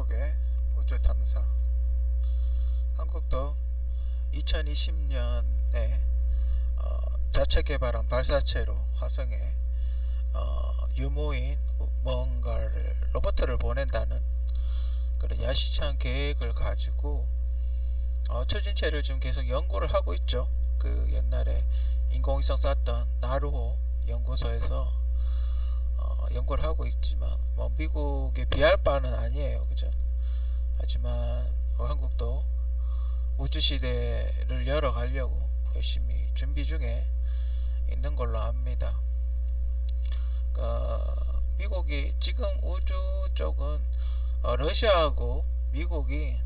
미국의 우주 탐사 한국도 2020년에 어, 자체 개발한 발사체로 화성에 어, 유무인 뭔가를 로봇을 보낸다는 그런 야시찬 계획을 가지고 어, 추진체를 지금 계속 연구를 하고 있죠. 그 옛날에 인공위성 쐈던 나루호 연구소에서 어, 연구를 하고 있지만 뭐 미국에 비할 바는 아니에요, 그죠? 하지만 뭐 한국도 우주 시대를 열어가려고 열심히 준비 중에 있는 걸로 압니다. 그러니까 미국이 지금 우주 쪽은 어, 러시아하고 미국이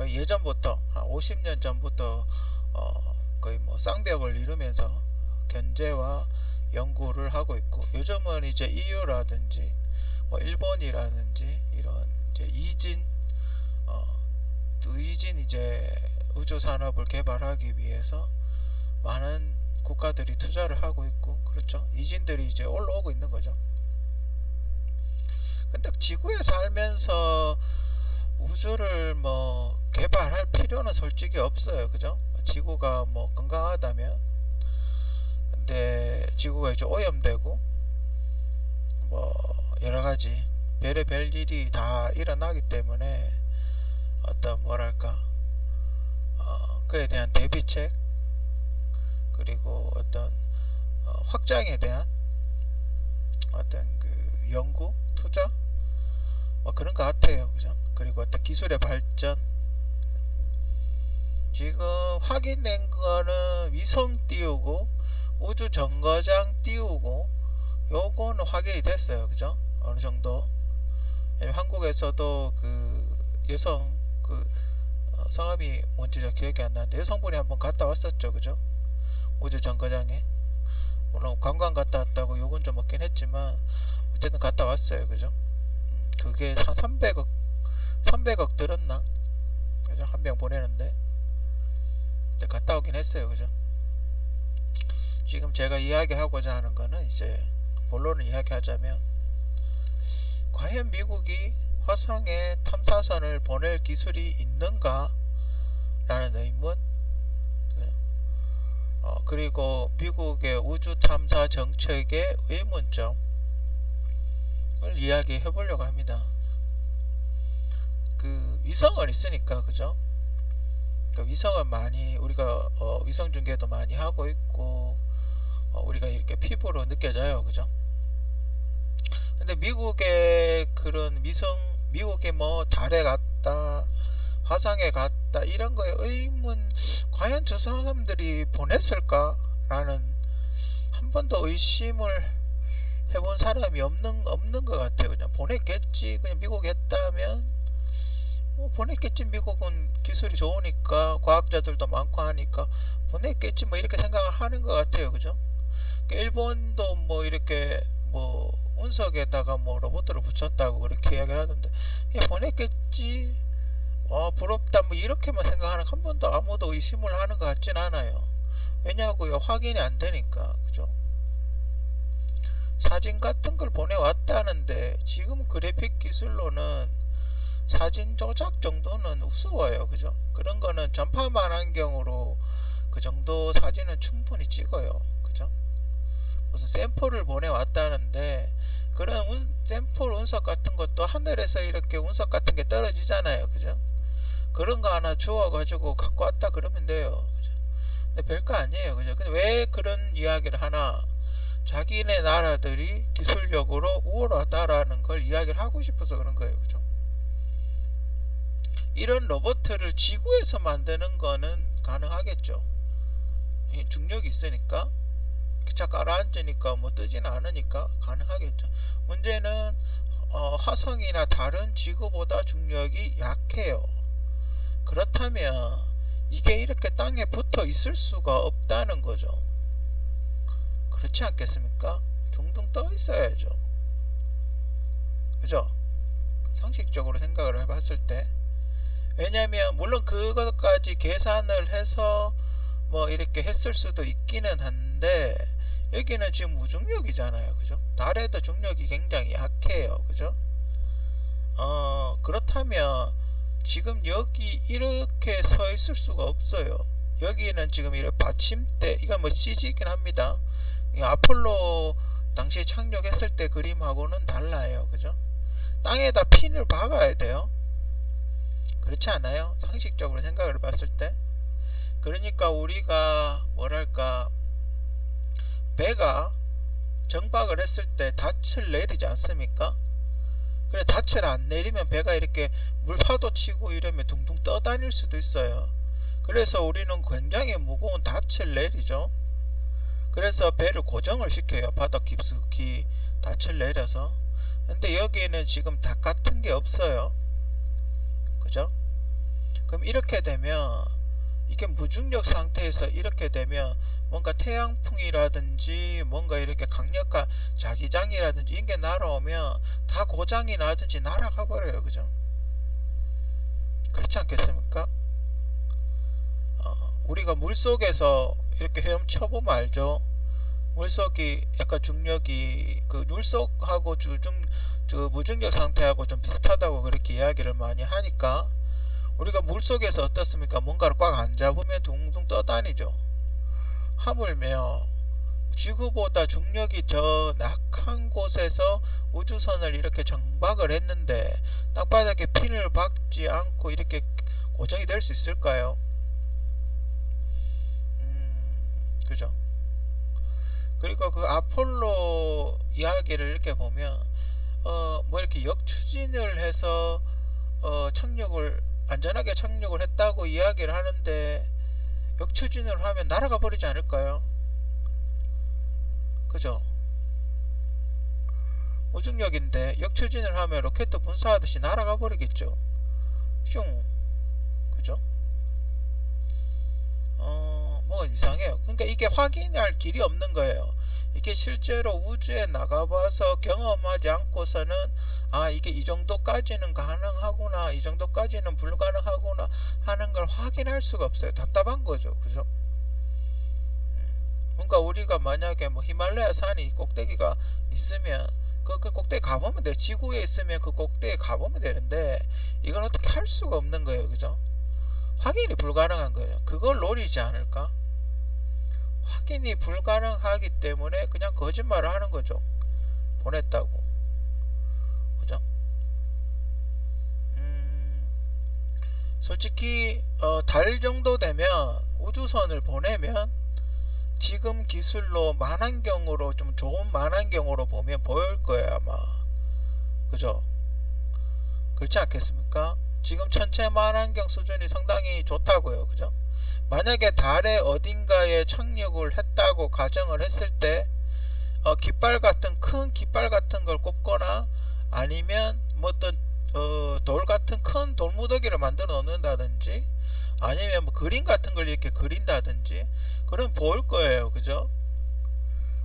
예전부터 한 50년 전부터 어, 거의 뭐 쌍벽을 이루면서 견제와 연구를 하고 있고 요즘은 이제 EU라든지 뭐 일본이라든지 이런 이제 이진 어, 의진 이제 우주 산업을 개발하기 위해서 많은 국가들이 투자를 하고 있고 그렇죠? 이진들이 이제 올라오고 있는 거죠. 근데 지구에 살면서 우주를 뭐 개발할 필요는 솔직히 없어요. 그죠? 지구가 뭐 건강하다면 근데 지구가 이제 오염되고 뭐 여러 가지 별의 별 일이 다 일어나기 때문에 어떤 뭐랄까 어, 그에 대한 대비책 그리고 어떤 어, 확장에 대한 어떤 그 연구 투자? 뭐 그런 것 같아요. 그죠? 그리고 어떤 기술의 발전. 지금 확인된 거는 위성 띄우고 우주 정거장 띄우고 요거는 확인이 됐어요. 그죠? 어느 정도? 한국에서도 그 여성 그 어, 성함이 뭔지 저 기억이 안 나는데 여성분이 한번 갔다 왔었죠. 그죠? 우주 정거장에. 물론 관광 갔다 왔다고 욕은 좀 먹긴 했지만 어쨌든 갔다 왔어요. 그죠? 음, 그게 한 300억 300억 들었나? 그죠? 한 명 보내는데. 갔다 오긴 했어요. 그죠 지금 제가 이야기하고자 하는 거는 이제 본론을 이야기하자면 과연 미국이 화성에 탐사선을 보낼 기술이 있는가 라는 의문 어, 그리고 미국의 우주 탐사 정책의 의문점을 이야기해 보려고 합니다. 그 위성을 있으니까 그죠? 그 위성을 많이 우리가 어, 위성 중계도 많이 하고 있고 어, 우리가 이렇게 피부로 느껴져요, 그죠? 근데 미국의 그런 위성 미국의 뭐 달에 갔다 화상에 갔다 이런 거에 의문 과연 저 사람들이 보냈을까 라는 한 번도 의심을 해본 사람이 없는 없는 것 같아요. 그냥 보냈겠지. 그냥 미국 했다면 뭐 보냈겠지. 미국은 기술이 좋으니까 과학자들도 많고 하니까 보냈겠지. 뭐 이렇게 생각을 하는 것 같아요. 그죠 일본도 뭐 이렇게 뭐 운석에다가 뭐 로봇을 붙였다고 그렇게 이야기를 하던데 그냥 보냈겠지. 와 부럽다. 뭐 이렇게만 생각하는 한 번도 아무도 의심을 하는 것 같진 않아요. 왜냐고요 확인이 안 되니까. 그죠? 사진 같은 걸 보내왔다는데 지금 그래픽 기술로는 사진 조작 정도는 우스워요. 그죠? 그런 거는 전파만 환경으로 그 정도 사진은 충분히 찍어요. 그죠 무슨 샘플을 보내왔다는데 그런 운, 샘플 운석 같은 것도 하늘에서 이렇게 운석 같은 게 떨어지잖아요. 그죠? 그런 거 하나 주워가지고 갖고 왔다 그러면 돼요. 그죠? 근데 별거 아니에요. 그죠? 근데 왜 그런 이야기를 하나 자기네 나라들이 기술력으로 우월하다라는 걸 이야기를 하고 싶어서 그런 거예요. 그죠? 이런 로봇을 지구에서 만드는 거는 가능하겠죠. 중력이 있으니까 기차 가라앉으니까 뭐 뜨지는 않으니까 가능하겠죠. 문제는 어, 화성이나 다른 지구보다 중력이 약해요. 그렇다면 이게 이렇게 땅에 붙어 있을 수가 없다는 거죠. 그렇지 않겠습니까? 둥둥 떠 있어야죠. 그죠? 상식적으로 생각을 해봤을 때 왜냐하면 물론 그것까지 계산을 해서 뭐 이렇게 했을 수도 있기는 한데 여기는 지금 무중력이잖아요. 그죠? 달에도 중력이 굉장히 약해요. 그죠? 어, 그렇다면 지금 여기 이렇게 서 있을 수가 없어요. 여기는 지금 이렇게 받침대, 이건 뭐 CG이긴 합니다. 아폴로 당시에 착륙했을 때 그림하고는 달라요. 그죠? 땅에다 핀을 박아야 돼요. 그렇지 않아요? 상식적으로 생각을 봤을 때. 그러니까 우리가 뭐랄까 배가 정박을 했을 때 닻을 내리지 않습니까? 그래 닻을 안 내리면 배가 이렇게 물파도 치고 이러면 둥둥 떠다닐 수도 있어요. 그래서 우리는 굉장히 무거운 닻을 내리죠. 그래서 배를 고정을 시켜요. 바닥 깊숙이 닻을 내려서. 근데 여기에는 지금 닷 같은 게 없어요. 그죠? 그럼 이렇게 되면 이게 무중력 상태에서 이렇게 되면 뭔가 태양풍이라든지 뭔가 이렇게 강력한 자기장이라든지 이게 날아오면 다 고장이 나든지 날아가 버려요. 그죠? 그렇지 않겠습니까? 어, 우리가 물속에서 이렇게 헤엄쳐보면 알죠? 물속이 약간 중력이 그 물속하고 주중 그 무중력 상태하고 좀 비슷하다고 그렇게 이야기를 많이 하니까 우리가 물속에서 어떻습니까? 뭔가를 꽉 안 잡으면 둥둥 떠다니죠. 하물며 지구보다 중력이 더 약한 곳에서 우주선을 이렇게 정박을 했는데 땅바닥에 핀을 박지 않고 이렇게 고정이 될 수 있을까요? 음, 그죠? 그리고 그 아폴로 이야기를 이렇게 보면 어, 뭐 이렇게 역추진을 해서 어, 착륙을 안전하게 착륙을 했다고 이야기를 하는데 역추진을 하면 날아가 버리지 않을까요? 그죠? 무중력인데 역추진을 하면 로켓 분사하듯이 날아가 버리겠죠. 슝. 그죠? 어, 뭐 이상해요. 그러니까 이게 확인할 길이 없는 거예요. 이게 실제로 우주에 나가봐서 경험하지 않고서는 아 이게 이 정도까지는 가능하구나 이 정도까지는 불가능하구나 하는 걸 확인할 수가 없어요. 답답한 거죠. 그죠? 음, 뭔가 우리가 만약에 뭐 히말라야 산이 꼭대기가 있으면 그, 그 꼭대기 가보면 돼 지구에 있으면 그 꼭대기 가보면 되는데 이건 어떻게 할 수가 없는 거예요. 그죠? 확인이 불가능한 거예요. 그걸 노리지 않을까 확인이 불가능하기 때문에 그냥 거짓말을 하는 거죠. 보냈다고. 그죠? 음, 솔직히 어, 달 정도 되면 우주선을 보내면 지금 기술로 만환경으로 좀 좋은 만환경으로 보면 보일 거예요 아마. 그죠? 그렇지 않겠습니까? 지금 천체 만환경 수준이 상당히 좋다고요. 그죠? 만약에 달의 어딘가에 착륙을 했다고 가정을 했을 때 어, 깃발 같은 큰 깃발 같은 걸 꼽거나 아니면 뭐 어떤 어, 돌 같은 큰 돌무더기를 만들어 놓는다든지 아니면 뭐 그림 같은 걸 이렇게 그린다든지 그럼 보일 거예요. 그죠?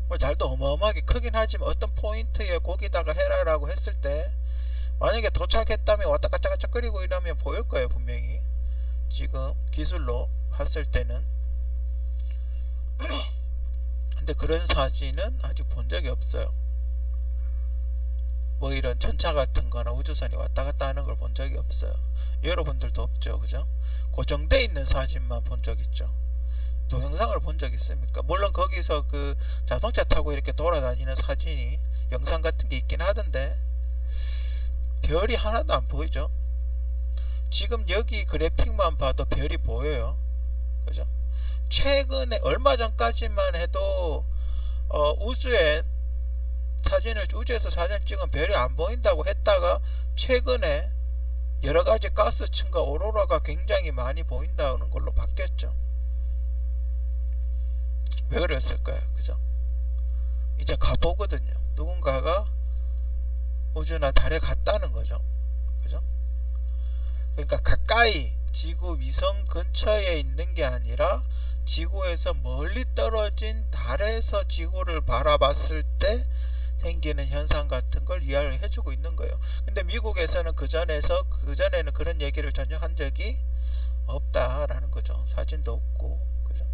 뭐 잘도 어마어마하게 크긴 하지만 어떤 포인트에 거기다가 해라라고 했을 때 만약에 도착했다면 왔다 갔다 갔다 끓이고 이러면 보일 거예요 분명히. 지금 기술로 봤을 때는 근데 그런 사진은 아직 본 적이 없어요. 뭐 이런 전차 같은 거나 우주선이 왔다 갔다 하는 걸 본 적이 없어요. 여러분들도 없죠. 그죠? 고정돼 있는 사진만 본 적 있죠. 동영상을 본 적 있습니까? 물론 거기서 그 자동차 타고 이렇게 돌아다니는 사진이 영상 같은 게 있긴 하던데 별이 하나도 안 보이죠? 지금 여기 그래픽만 봐도 별이 보여요. 그죠? 최근에 얼마 전까지만 해도 어, 우주에 사진을 우주에서 사진 찍은 별이 안 보인다고 했다가 최근에 여러 가지 가스층과 오로라가 굉장히 많이 보인다는 걸로 바뀌었죠. 왜 그랬을까요? 그죠? 이제 가보거든요. 누군가가 우주나 달에 갔다는 거죠. 그러니까 가까이 지구 위성 근처에 있는 게 아니라 지구에서 멀리 떨어진 달에서 지구를 바라봤을 때 생기는 현상 같은 걸 이해를 해주고 있는 거예요. 근데 미국에서는 그 전에서 그 전에는 그런 얘기를 전혀 한 적이 없다라는 거죠. 사진도 없고 그죠.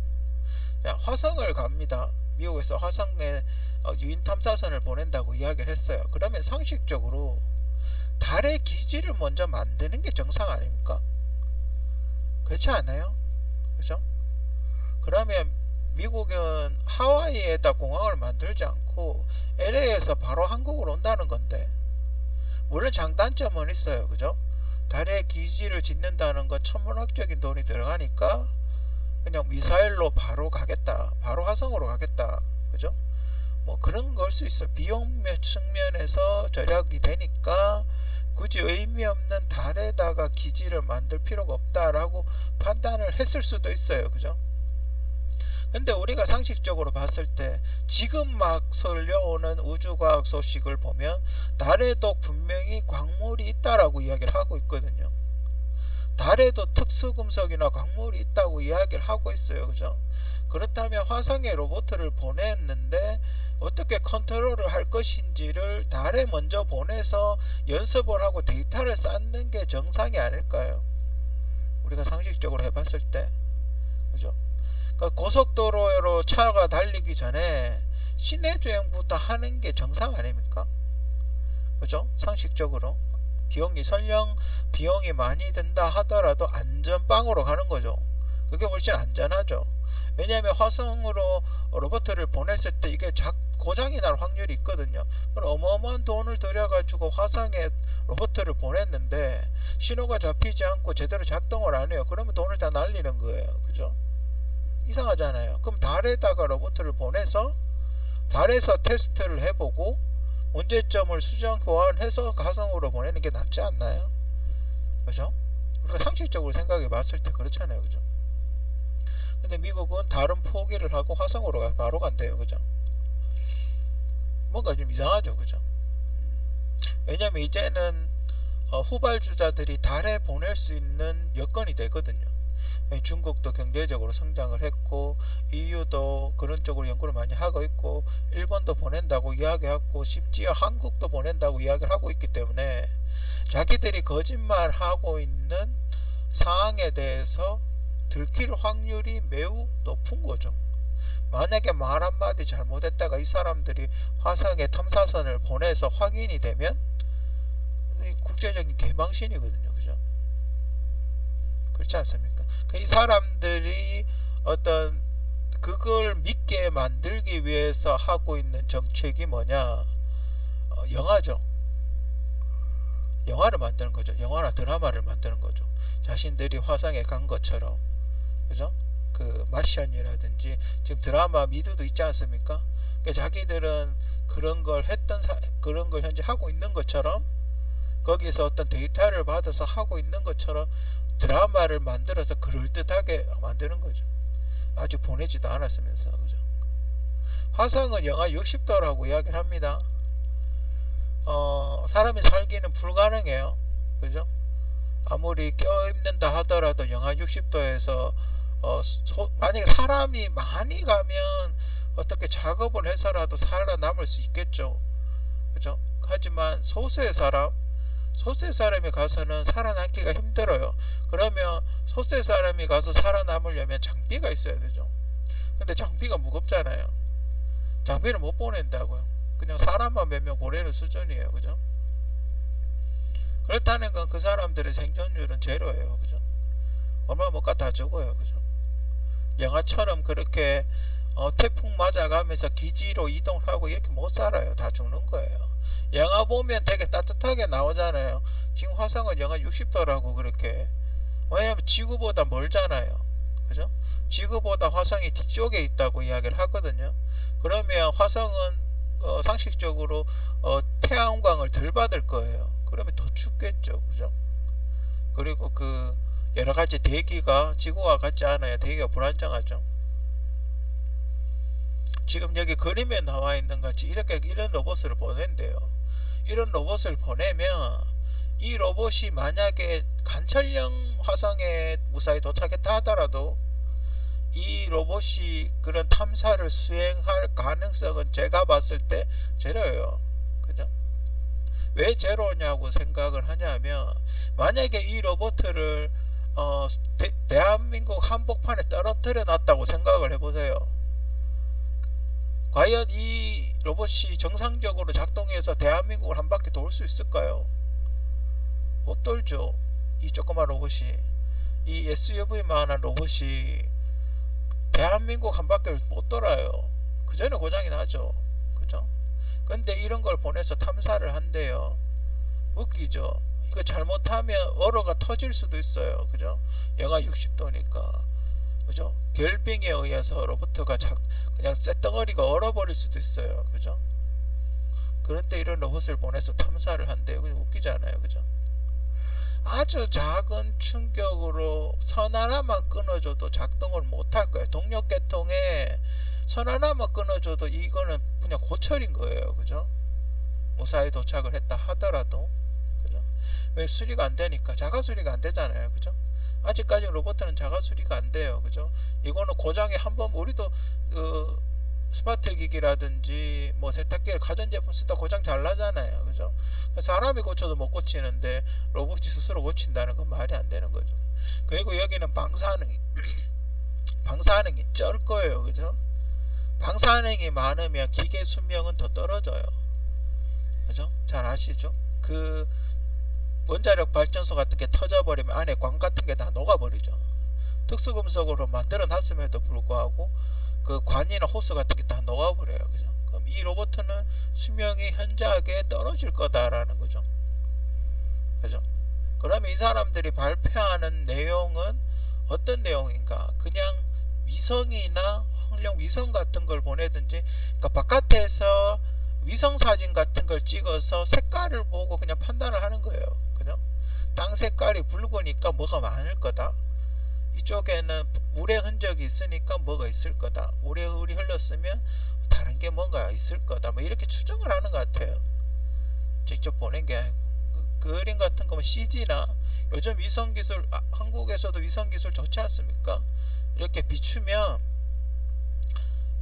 자, 화성을 갑니다. 미국에서 화성에 어, 유인 탐사선을 보낸다고 이야기를 했어요. 그러면 상식적으로 달의 기지를 먼저 만드는 게 정상 아닙니까? 그렇지 않아요? 그죠? 그러면 미국은 하와이에다 공항을 만들지 않고 LA에서 바로 한국으로 온다는 건데 물론 장단점은 있어요. 그죠? 달에 기지를 짓는다는 건 천문학적인 돈이 들어가니까 그냥 미사일로 바로 가겠다. 바로 화성으로 가겠다. 그죠? 뭐 그런 걸 수 있어. 비용 측면에서 절약이 되니까 굳이 의미 없는 달에다가 기지를 만들 필요가 없다라고 판단을 했을 수도 있어요. 그죠? 근데 우리가 상식적으로 봤을 때 지금 막 설려오는 우주과학 소식을 보면 달에도 분명히 광물이 있다라고 이야기를 하고 있거든요. 달에도 특수금속이나 광물이 있다고 이야기를 하고 있어요. 그죠? 그렇다면 화성에 로봇을 보냈는데 어떻게 컨트롤을 할 것인지를 달에 먼저 보내서 연습을 하고 데이터를 쌓는 게 정상이 아닐까요? 우리가 상식적으로 해봤을 때. 그죠? 그 고속도로로 차가 달리기 전에 시내 주행부터 하는 게 정상 아닙니까? 그죠? 상식적으로. 비용이 설령 비용이 많이 든다 하더라도 안전빵으로 가는 거죠. 그게 훨씬 안전하죠. 왜냐하면 화성으로 로버트를 보냈을 때 이게 작, 고장이 날 확률이 있거든요. 그럼 어마어마한 돈을 들여가지고 화성에 로버트를 보냈는데 신호가 잡히지 않고 제대로 작동을 안 해요. 그러면 돈을 다 날리는 거예요. 그죠? 이상하잖아요. 그럼 달에다가 로버트를 보내서 달에서 테스트를 해보고 문제점을 수정 보완해서 가성으로 보내는 게 낫지 않나요? 그죠? 우리가 상식적으로 생각해 봤을 때 그렇잖아요. 그죠? 근데 미국은 다른 포기를 하고 화성으로 바로 간대요. 그죠? 뭔가 좀 이상하죠. 그죠? 왜냐면 이제는 어, 후발주자들이 달에 보낼 수 있는 여건이 되거든요. 중국도 경제적으로 성장을 했고 EU도 그런 쪽으로 연구를 많이 하고 있고 일본도 보낸다고 이야기하고 심지어 한국도 보낸다고 이야기를 하고 있기 때문에 자기들이 거짓말하고 있는 상황에 대해서 들킬 확률이 매우 높은 거죠. 만약에 말 한마디 잘못했다가 이 사람들이 화성에 탐사선을 보내서 확인이 되면 국제적인 개방신이거든요. 그죠? 그렇지 않습니까? 그이 사람들이 어떤 그걸 믿게 만들기 위해서 하고 있는 정책이 뭐냐? 어, 영화죠. 영화를 만드는 거죠. 영화나 드라마를 만드는 거죠. 자신들이 화성에 간 것처럼. 그죠? 그 마시안이라든지 지금 드라마 미드도 있지 않습니까? 그러니까 자기들은 그런 걸 했던 사, 그런 걸 현재 하고 있는 것처럼 거기서 어떤 데이터를 받아서 하고 있는 것처럼 드라마를 만들어서 그럴듯하게 만드는 거죠. 아직 보내지도 않았으면서 그죠. 화성은 영하 60도라고 이야기를 합니다. 어, 사람이 살기는 불가능해요. 그죠? 아무리 껴입는다 하더라도 영하 60도에서 어, 소, 만약에 사람이 많이 가면 어떻게 작업을 해서라도 살아남을 수 있겠죠. 그죠? 하지만 소수의 사람, 소수의 사람이 가서는 살아남기가 힘들어요. 그러면 소수의 사람이 가서 살아남으려면 장비가 있어야 되죠. 근데 장비가 무겁잖아요. 장비를 못 보낸다고요. 그냥 사람만 몇 명 보내는 수준이에요. 그죠? 그렇다는 건 그 사람들의 생존율은 제로예요. 그죠? 얼마 못 가 다 죽어요. 그죠? 영화처럼 그렇게 어, 태풍 맞아가면서 기지로 이동하고 이렇게 못 살아요. 다 죽는 거예요. 영화 보면 되게 따뜻하게 나오잖아요. 지금 화성은 영하 60도라고 그렇게. 왜냐면 지구보다 멀잖아요. 그죠? 지구보다 화성이 뒤쪽에 있다고 이야기를 하거든요. 그러면 화성은 어, 상식적으로 어, 태양광을 덜 받을 거예요. 그러면 더 춥겠죠. 그죠? 그리고 그 여러 가지 대기가 지구와 같지 않아요. 대기가 불안정하죠. 지금 여기 그림에 나와 있는 같이 이렇게 이런 로봇을 보낸대요. 이런 로봇을 보내면 이 로봇이 만약에 관찰형 화성에 무사히 도착했다 하더라도 이 로봇이 그런 탐사를 수행할 가능성은 제가 봤을 때 제로예요. 그죠? 왜 제로냐고 생각을 하냐면 만약에 이 로봇을 어, 대, 한민국 한복판에 떨어뜨려 놨다고 생각을 해보세요. 과연 이 로봇이 정상적으로 작동해서 대한민국을 한 바퀴 돌 수 있을까요? 못 돌죠. 이 조그만 로봇이. 이 SUV만한 로봇이 대한민국 한 바퀴를 못 돌아요. 그 전에 고장이 나죠. 그죠? 근데 이런 걸 보내서 탐사를 한대요. 웃기죠. 이거 잘못하면 얼어가 터질 수도 있어요. 그죠? 영하 60도니까. 그죠? 결빙에 의해서 로버트가 자, 그냥 쇳덩어리가 얼어버릴 수도 있어요. 그죠? 그런데 이런 로봇을 보내서 탐사를 한대요. 그냥 웃기잖아요. 그죠? 아주 작은 충격으로 선 하나만 끊어줘도 작동을 못할 거예요. 동력 계통에 선 하나만 끊어줘도 이거는 그냥 고철인 거예요. 그죠? 무사히 도착을 했다 하더라도? 왜 수리가 안 되니까 자가 수리가 안 되잖아요. 그죠? 아직까지 로봇은 자가 수리가 안 돼요. 그죠? 이거는 고장에 한번 우리도 그 스마트 기기라든지 뭐 세탁기를 가전제품 쓰다 고장 잘 나잖아요. 그죠? 사람이 고쳐도 못 고치는데 로봇이 스스로 고친다는 건 말이 안 되는 거죠. 그리고 여기는 방사능이 방사능이 쩔 거예요. 그죠? 방사능이 많으면 기계 수명은 더 떨어져요. 그죠? 잘 아시죠? 그 원자력 발전소 같은 게 터져버리면 안에 광 같은 게 다 녹아버리죠. 특수금속으로 만들어 놨음에도 불구하고 그 관이나 호스 같은 게 다 녹아버려요. 그죠? 그럼 이 로봇은 수명이 현저하게 떨어질 거다라는 거죠. 그죠? 그러면 이 사람들이 발표하는 내용은 어떤 내용인가? 그냥 위성이나 황령 위성 같은 걸 보내든지, 그러니까 바깥에서 위성 사진 같은 걸 찍어서 색깔을 보고 그냥 판단을 색깔이 붉으니까 뭐가 많을 거다. 이쪽에는 물의 흔적이 있으니까 뭐가 있을 거다. 물의 흘이 흘렀으면 다른 게 뭔가 있을 거다. 뭐 이렇게 추정을 하는 것 같아요. 직접 보낸 게 아니고. 그 그림 같은 거면 CG나 요즘 위성 기술, 아, 한국에서도 위성 기술 좋지 않습니까? 이렇게 비추면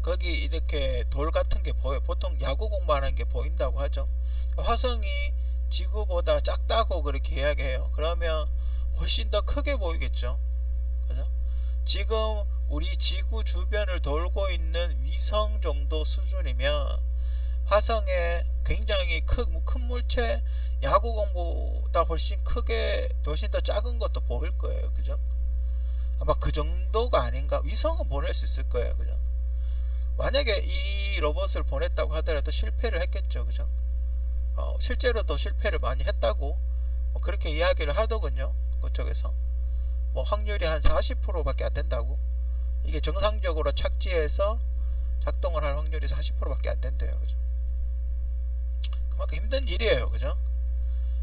거기 이렇게 돌 같은 게 보여. 보통 야구 공부하는 게 보인다고 하죠. 화성이 지구보다 작다고 그렇게 이야기해요. 그러면 훨씬 더 크게 보이겠죠. 그죠? 지금 우리 지구 주변을 돌고 있는 위성 정도 수준이면 화성에 굉장히 큰, 큰 물체 야구공보다 훨씬 크게 훨씬 더 작은 것도 보일 거예요. 그죠? 아마 그 정도가 아닌가 위성은 보낼 수 있을 거예요. 그죠? 만약에 이 로봇을 보냈다고 하더라도 실패를 했겠죠. 그죠? 어, 실제로도 실패를 많이 했다고 뭐 그렇게 이야기를 하더군요. 그쪽에서 뭐 확률이 한 40%밖에 안 된다고 이게 정상적으로 착지해서 작동을 할 확률이 40%밖에 안 된대요. 그죠? 그만큼 힘든 일이에요. 그죠?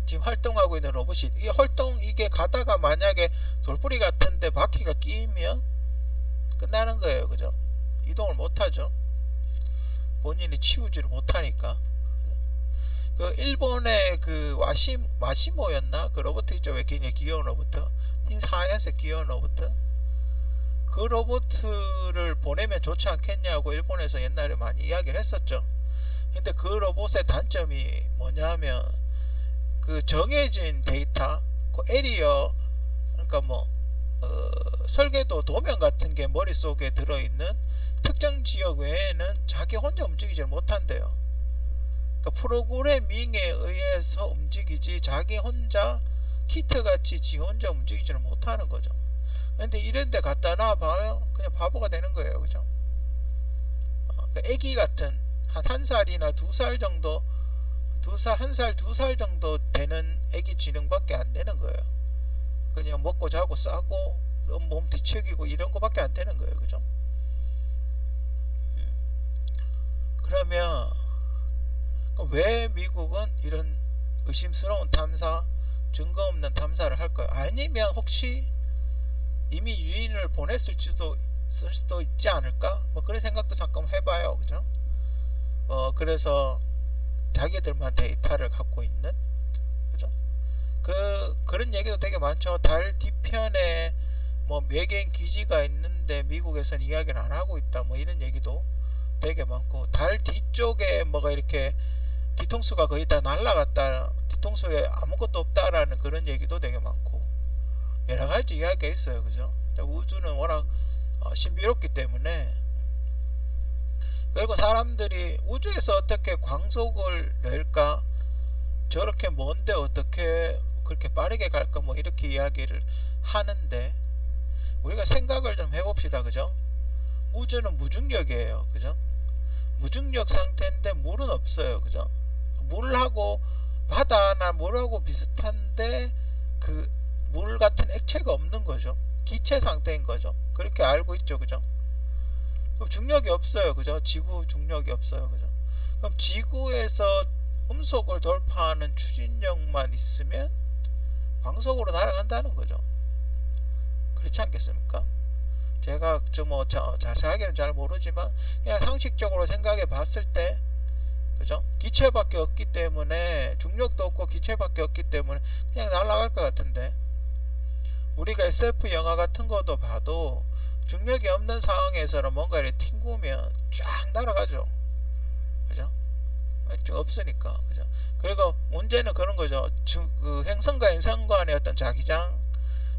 지금 활동하고 있는 로봇이 이게 활동 이게 가다가 만약에 돌뿌리 같은데 바퀴가 끼면 끝나는 거예요. 그죠? 이동을 못 하죠. 본인이 치우지를 못하니까. 그 일본의 그 와시 마시모였나? 그 로봇 있죠. 왜 굉장히 귀여운 로봇. 흰 하얀색 귀여운 로봇. 그 로봇을 보내면 좋지 않겠냐고 일본에서 옛날에 많이 이야기를 했었죠. 근데 그 로봇의 단점이 뭐냐면 그 정해진 데이터 그 에리어 그러니까 뭐 어, 설계도 도면 같은 게 머릿속에 들어있는 특정 지역 외에는 자기 혼자 움직이질 못한대요 그러니까 프로그래밍에 의해서 움직이지 자기 혼자 키트같이 지 혼자 움직이지는 못하는 거죠. 근데 이런 데 갖다 놔봐요. 그냥 바보가 되는 거예요. 그죠? 어, 그 애기 같은 한 한 살이나 두 살 정도 두 살, 한 살, 두 살 정도 되는 애기 지능밖에 안 되는 거예요. 그냥 먹고 자고 싸고 몸 뒤척이고 이런 거밖에 안 되는 거예요. 그죠? 음. 그러면 왜 미국은 이런 의심스러운 탐사, 증거 없는 탐사를 할까요? 아니면 혹시 이미 유인을 보냈을지도 쓸 수도 있지 않을까? 뭐 그런 생각도 잠깐 해봐요, 그죠? 어 그래서 자기들만 데이터를 갖고 있는, 그죠? 그 그런 얘기도 되게 많죠. 달 뒤편에 뭐 외계인 기지가 있는데 미국에서는 이야기를 안 하고 있다, 뭐 이런 얘기도 되게 많고 달 뒤쪽에 뭐가 이렇게 뒤통수가 거의 다 날라갔다. 뒤통수에 아무것도 없다라는 그런 얘기도 되게 많고. 여러 가지 이야기가 있어요. 그죠? 우주는 워낙 어, 신비롭기 때문에. 그리고 사람들이 우주에서 어떻게 광속을 낼까? 저렇게 먼데 어떻게 그렇게 빠르게 갈까? 뭐 이렇게 이야기를 하는데 우리가 생각을 좀 해봅시다. 그죠? 우주는 무중력이에요. 그죠? 무중력 상태인데 물은 없어요. 그죠 물하고 바다나 물하고 비슷한데 그 물 같은 액체가 없는 거죠. 기체 상태인 거죠. 그렇게 알고 있죠. 그죠? 그럼 중력이 없어요. 그죠? 지구 중력이 없어요. 그죠? 그럼 지구에서 음속을 돌파하는 추진력만 있으면 광속으로 날아간다는 거죠. 그렇지 않겠습니까? 제가 좀 뭐 자세하게는 잘 모르지만 그냥 상식적으로 생각해 봤을 때 그죠? 기체밖에 없기 때문에 중력도 없고 기체밖에 없기 때문에 그냥 날아갈 것 같은데. 우리가 SF 영화 같은 것도 봐도 중력이 없는 상황에서는 뭔가 이렇게 튕구면 쫙 날아가죠. 그죠? 없으니까. 그죠? 그리고 문제는 그런 거죠. 주, 그 행성과 행성 간의 어떤 자기장?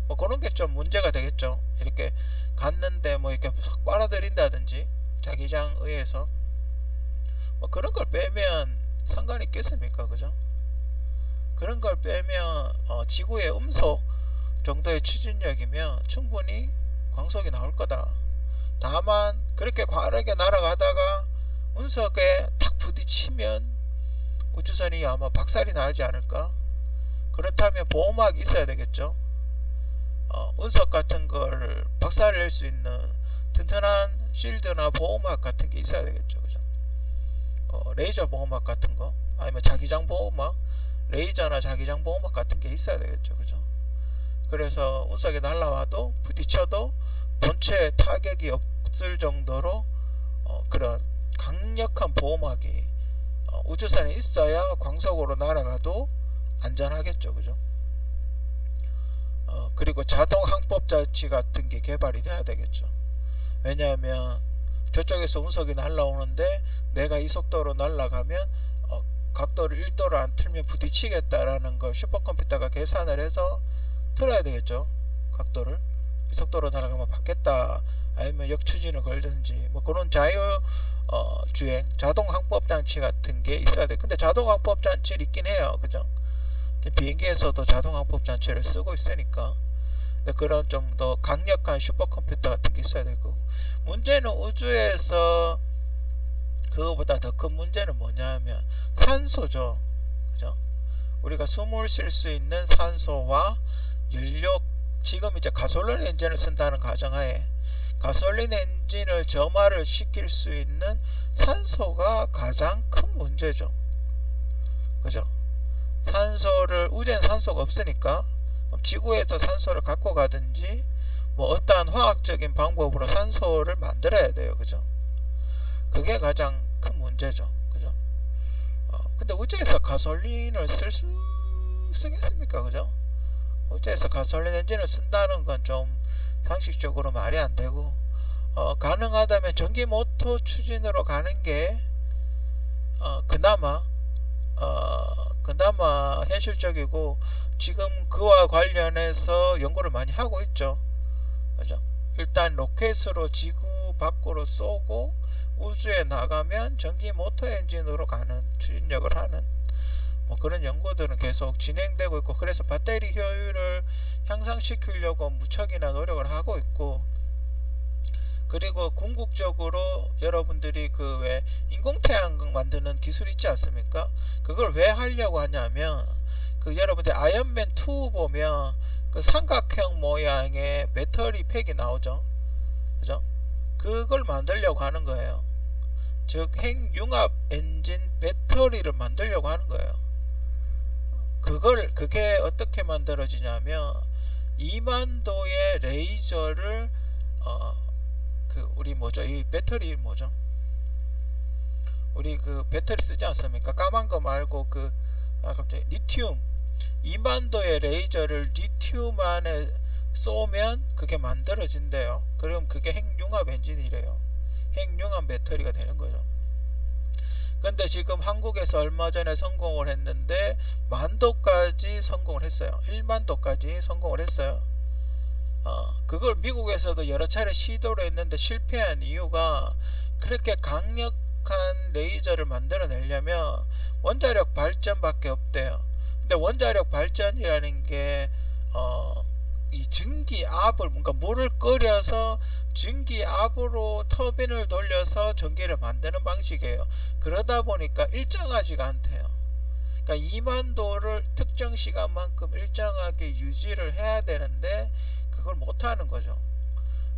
뭐 그런 게 좀 문제가 되겠죠. 이렇게 갔는데 뭐 이렇게 확 빨아들인다든지 자기장 의해서 뭐 그런 걸 빼면 상관이 있겠습니까 그죠 그런 걸 빼면 어, 지구의 음소 정도의 추진력이면 충분히 광속이 나올 거다 다만 그렇게 과하게 날아가다가 운석에 탁 부딪히면 우주선이 아마 박살이 나지 않을까? 그렇다면 보호막이 있어야 되겠죠. 어, 운석 같은 걸 박살낼 수 있는 튼튼한 실드나 보호막 같은 게 있어야 되겠죠. 어, 레이저 보호막 같은 거, 아니면 자기장 보호막, 레이저나 자기장 보호막 같은 게 있어야 되겠죠. 그죠? 그래서 운석에 날라와도 부딪혀도 본체 타격이 없을 정도로 어, 그런 강력한 보호막이 어, 우주선에 있어야 광속으로 날아가도 안전하겠죠. 그죠? 어, 그리고 자동 항법 장치 같은 게 개발이 돼야 되겠죠. 왜냐하면 저쪽에서 운석이 날라오는데 내가 이 속도로 날아가면 어, 각도를 1도로 안 틀면 부딪히겠다라는 걸 슈퍼컴퓨터가 계산을 해서 틀어야 되겠죠. 각도를 이 속도로 날아가면 받겠다 아니면 역추진을 걸든지 뭐 그런 자유 어, 주행 자동 항법 장치 같은 게 있어야 돼. 근데 자동 항법 장치 있긴 해요. 그죠? 비행기에서도 자동 항법 장치를 쓰고 있으니까 그런 좀 더 강력한 슈퍼컴퓨터 같은 게 있어야 되고 문제는 우주에서 그거보다 더 큰 문제는 뭐냐면 산소죠. 그죠? 우리가 숨을 쉴 수 있는 산소와 연료 지금 이제 가솔린 엔진을 쓴다는 가정하에 가솔린 엔진을 점화를 시킬 수 있는 산소가 가장 큰 문제죠. 그죠? 산소를 우주엔 산소가 없으니까 지구에서 산소를 갖고 가든지 뭐 어떠한 화학적인 방법으로 산소를 만들어야 돼요. 그죠? 그게 가장 큰 문제죠. 그죠? 어, 근데 우주에서 가솔린을 쓸 수 쓰겠습니까? 그죠? 우주에서 가솔린 엔진을 쓴다는 건 좀 상식적으로 말이 안 되고 어, 가능하다면 전기 모터 추진으로 가는 게 어, 그나마 어, 그나마 현실적이고 지금 그와 관련해서 연구를 많이 하고 있죠. 그죠? 일단 로켓으로 지구 밖으로 쏘고 우주에 나가면 전기 모터 엔진으로 가는 추진력을 하는 뭐 그런 연구들은 계속 진행되고 있고 그래서 배터리 효율을 향상시키려고 무척이나 노력을 하고 있고 그리고 궁극적으로 여러분들이 그 왜 인공태양 만드는 기술 있지 않습니까? 그걸 왜 하려고 하냐면 그 여러분들 아이언맨 2 보면 그 삼각형 모양의 배터리 팩이 나오죠. 그죠? 그걸 만들려고 하는 거예요. 즉 핵융합 엔진 배터리를 만들려고 하는 거예요. 그걸 그게 어떻게 만들어지냐면 2만도의 레이저를 어, 그 우리 뭐죠 이 배터리 뭐죠 우리 그 배터리 쓰지 않습니까 까만 거 말고 그 아, 갑자기 리튬 2만도의 레이저를 리튬 안에 쏘면 그게 만들어진대요 그럼 그게 핵융합 엔진이래요 핵융합 배터리가 되는 거죠 근데 지금 한국에서 얼마 전에 성공을 했는데 만도까지 성공을 했어요. 1만도까지 성공을 했어요. 어, 그걸 미국에서도 여러 차례 시도를 했는데 실패한 이유가 그렇게 강력한 레이저를 만들어내려면 원자력 발전밖에 없대요. 근데 원자력 발전이라는 게, 어, 이 증기압을, 뭔가 물을 끓여서 증기압으로 터빈을 돌려서 전기를 만드는 방식이에요. 그러다 보니까 일정하지가 않대요. 그러니까 2만도를 특정 시간만큼 일정하게 유지를 해야 되는데, 그걸 못 하는 거죠.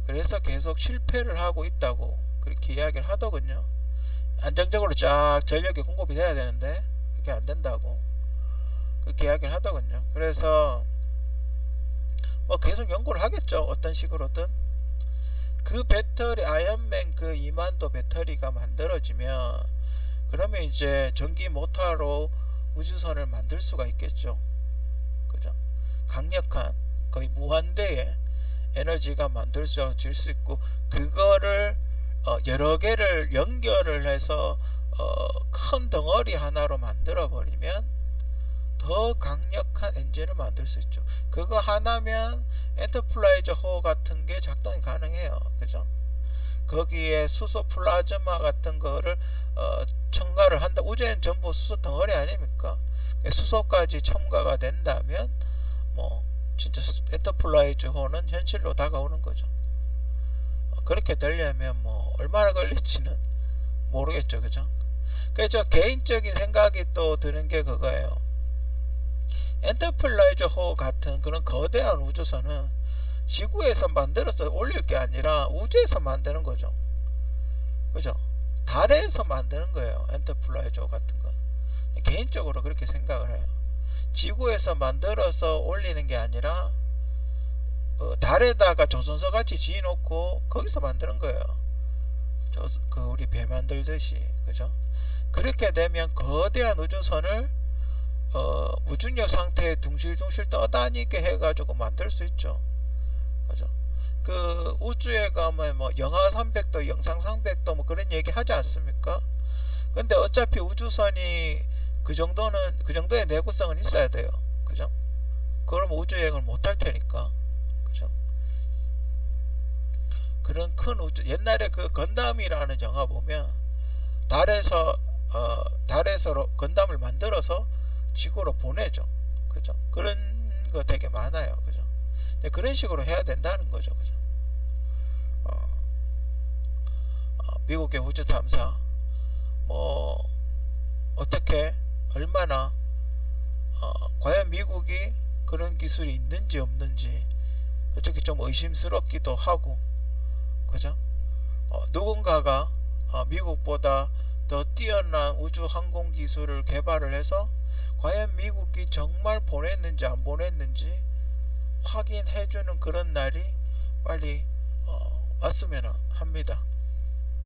그래서 계속 실패를 하고 있다고 그렇게 이야기를 하더군요. 안정적으로 쫙 전력이 공급이 돼야 되는데 그게 안 된다고 그렇게 이야기를 하더군요. 그래서 뭐 계속 연구를 하겠죠. 어떤 식으로든 그 배터리 아이언맨 그 2만도 배터리가 만들어지면 그러면 이제 전기 모터로 우주선을 만들 수가 있겠죠. 그죠? 강력한 거의 무한대의 에너지가 만들어질 수 있고 그거를 어, 여러 개를 연결을 해서 어, 큰 덩어리 하나로 만들어 버리면 더 강력한 엔진을 만들 수 있죠. 그거 하나면 엔터플라이저 호 같은 게 작동이 가능해요. 그죠? 거기에 수소 플라즈마 같은 거를 어, 첨가를 한다. 우주엔 전부 수소 덩어리 아닙니까? 수소까지 첨가가 된다면 뭐 진짜 엔터플라이즈 호는 현실로 다가오는 거죠. 어, 그렇게 되려면 뭐 얼마나 걸릴지는 모르겠죠, 그죠? 그래서 개인적인 생각이 또 드는 게 그거예요. 엔터플라이즈호 같은 그런 거대한 우주선은 지구에서 만들어서 올릴 게 아니라 우주에서 만드는 거죠. 그죠? 달에서 만드는 거예요. 엔터플라이저 같은 건. 개인적으로 그렇게 생각을 해요. 지구에서 만들어서 올리는 게 아니라 어, 달에다가 조선소 같이 지어놓고 거기서 만드는 거예요. 저, 그 우리 배 만들듯이 그죠? 그렇게 되면 거대한 우주선을 어, 무중력 상태에 둥실둥실 떠다니게 해가지고 만들 수 있죠. 그죠? 그 우주에 가면 뭐 영하 300도, 영상 300도 뭐 그런 얘기 하지 않습니까? 근데 어차피 우주선이 그 정도는 그 정도의 내구성은 있어야 돼요. 그죠? 그럼 우주 여행을 못 할 테니까. 그죠? 그런 큰 우주 옛날에 그 건담이라는 영화 보면 달에서 어 달에서 건담을 만들어서 지구로 보내죠. 그죠? 그런 거 되게 많아요. 그죠? 그런 식으로 해야 된다는 거죠. 그죠? 어, 어, 미국의 우주 탐사 뭐 어떻게 얼마나 어, 과연 미국이 그런 기술이 있는지 없는지 솔직히 좀 의심스럽기도 하고 그죠? 어, 누군가가 어, 미국보다 더 뛰어난 우주 항공 기술을 개발을 해서 과연 미국이 정말 보냈는지 안 보냈는지 확인해주는 그런 날이 빨리 어, 왔으면 합니다.